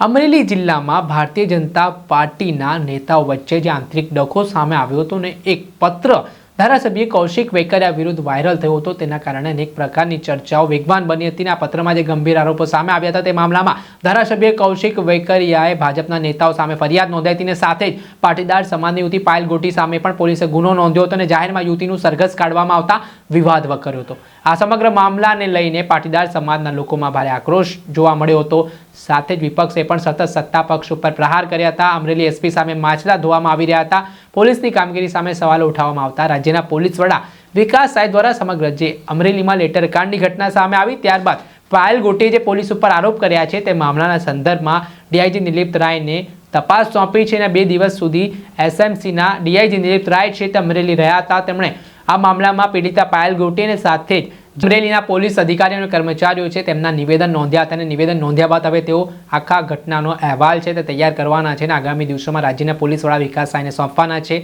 અમરેલી જિલ્લામાં ભારતીય જનતા પાર્ટીના નેતાઓ વચ્ચે જે આંતરિક ડખો સામે આવ્યો હતો ને એક પત્ર ધારાસભ્ય કૌશિક વેકરિયા વિરુદ્ધ વાયરલ થયો હતો, તેના કારણે અનેક પ્રકારની ચર્ચાઓ વેગવાન બની હતી આ પત્રમાં જે ગંભીર આરોપો સામે આવ્યા હતા તે મામલામાં ધારાસભ્ય કૌશિક વેકરિયાએ ભાજપના નેતાઓ સામે ફરિયાદ નોંધાઈ હતી અને સાથે જ પાટીદાર સમાજની યુવતી પાયલ ગોટી સામે પણ પોલીસે ગુનો નોંધ્યો હતો અને જાહેરમાં યુવતીનું સરઘસ કાઢવામાં આવતા વિવાદ વકર્યો હતો. આ સમગ્ર મામલાને લઈને પાટીદાર સમાજના લોકોમાં ભારે આક્રોશ જોવા મળ્યો હતો. સાથે જ વિપક્ષે પણ સતત સત્તા પક્ષ ઉપર પ્રહાર કર્યા હતા. અમરેલી એસપી સામે માછલા ધોવામાં આવી રહ્યા હતા. પોલીસની કામગીરી સામે સવાલો ઉઠાવવામાં આવતા. રાજ્યના પોલીસ વડા વિકાસ સાય દ્વારા સમગ્ર જે અમરેલીમાં લેટર કાંડની ઘટના સામે આવી, ત્યારબાદ પાયલ ગોટીએ જે પોલીસ ઉપર આરોપ કર્યા છે તે મામલાના સંદર્ભમાં ડીઆઈજી નિલીપ રાયને તપાસ સોંપી છે અને બે દિવસ સુધી એસએમસીના ડીઆઈજી નિલીપ રાય છે તે અમરેલી રહ્યા હતા. તેમણે આ મામલામાં પીડિતા પાયલ ગોટી અને સાથે જ અમરેલીના પોલીસ અધિકારી અને કર્મચારીઓ છે, તેમના નિવેદન નોંધ્યા હતા અને નિવેદન નોંધ્યા બાદ હવે તેઓ આખા ઘટનાનો અહેવાલ છે તે તૈયાર કરવાના છે અને આગામી દિવસોમાં રાજ્યના પોલીસ વડા વિકાસ સાયને સોંપવાના છે.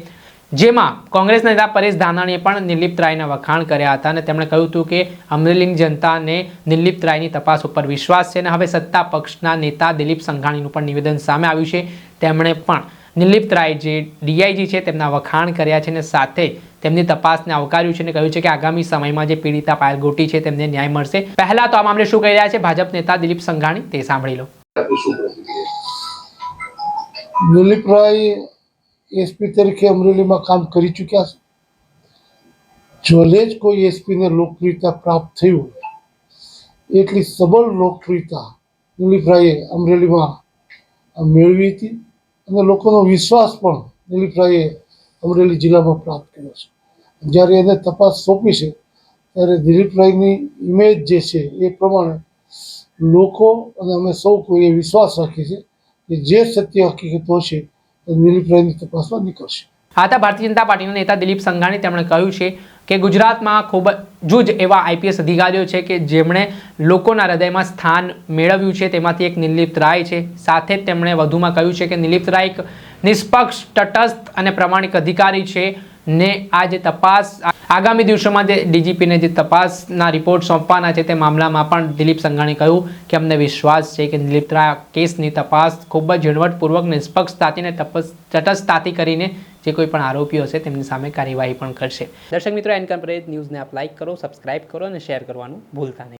જેમાં કોંગ્રેસ નેતા પરેશ ધાનાણીએ પણ નિર્લિપ્ત રાયના વખાણ કર્યા હતા અને તેમણે કહ્યું હતું કે અમરેલીની જનતાને નિર્લિપ્ત રાયની તપાસ ઉપર વિશ્વાસ છે અને હવે સત્તા પક્ષના નેતા દિલીપ સંઘાણીનું પણ નિવેદન સામે આવ્યું છે. તેમણે પણ નિર્લિપ્ત રાય જે ડીઆઈજી છે તેમના વખાણ કર્યા છે અને સાથે તેમની તપાસને આવકાર્યું છે અને કહ્યું છે કે આગામી સમયમાં જે પીડિતા પાયલ ગોટી છે તેમને ન્યાય મળશે. પહેલા તો આ મામલે શું કહી રહ્યા છે? ભાજપ નેતા દિલીપ સંઘાણી તે સાંભળી લો. દિલીપ રાય એસપી તરીકે અમરેલીમાં કામ કરી ચૂક્યા છે. જોલે જ કોઈ એસપીને લોકપ્રિયતા પ્રાપ્ત થઈ હોય એટલી સબળ લોકપ્રિયતા દિલીપ રાયે અમરેલીમાં મેળવી હતી. અને લોકોનો વિશ્વાસ પણ દિલીપ રાયે અમરેલી જિલ્લામાં પ્રાપ્ત કર્યો છે. જ્યારે એને તપાસ સોંપી છે, ત્યારે દિલીપ રાયની ઇમેજ જે છે એ પ્રમાણે લોકો અને અમે સૌ કોઈએ વિશ્વાસ રાખીએ છીએ કે જે સત્ય હકીકતો છે એ દિલીપ રાયની તપાસમાં નીકળશે. આ હતા ભારતીય જનતા પાર્ટીના નેતા દિલીપ સંઘાણી તેમણે કહ્યું છે કે ગુજરાતમાં ખૂબ જ એવા આઈપીએસ અધિકારીઓ છે કે જેમણે લોકોના હૃદયમાં સ્થાન મેળવ્યું છે, તેમાંથી એક નિલિપ્ત રાય છે. સાથે જ તેમણે વધુમાં કહ્યું છે કે નિલિપ્ત રાય એક નિષ્પક્ષ, તટસ્થ અને પ્રમાણિક અધિકારી છે ને આ જે તપાસ આગામી દિવસોમાં જે ડીજીપીને જે તપાસના રિપોર્ટ સોંપવાના છે તે મામલામાં પણ દિલીપ સંઘાણી કહ્યું કે અમને વિશ્વાસ છે કે નિલિપ્ત રાય કેસની તપાસ ખૂબ જ ઝીણવટપૂર્વક, નિષ્પક્ષતાથી ને તપસ તટસ્થતાથી કરીને જે કોઈ પણ આરોપીઓ હશે તેમની સામે કાર્યવાહી પણ કરશે. દર્શક મિત્રો એન્કમ્પરેજ ન્યૂઝને આપ લાઇક કરો, સબસ્ક્રાઇબ કરો અને શેર કરવાનું ભૂલતા નહીં.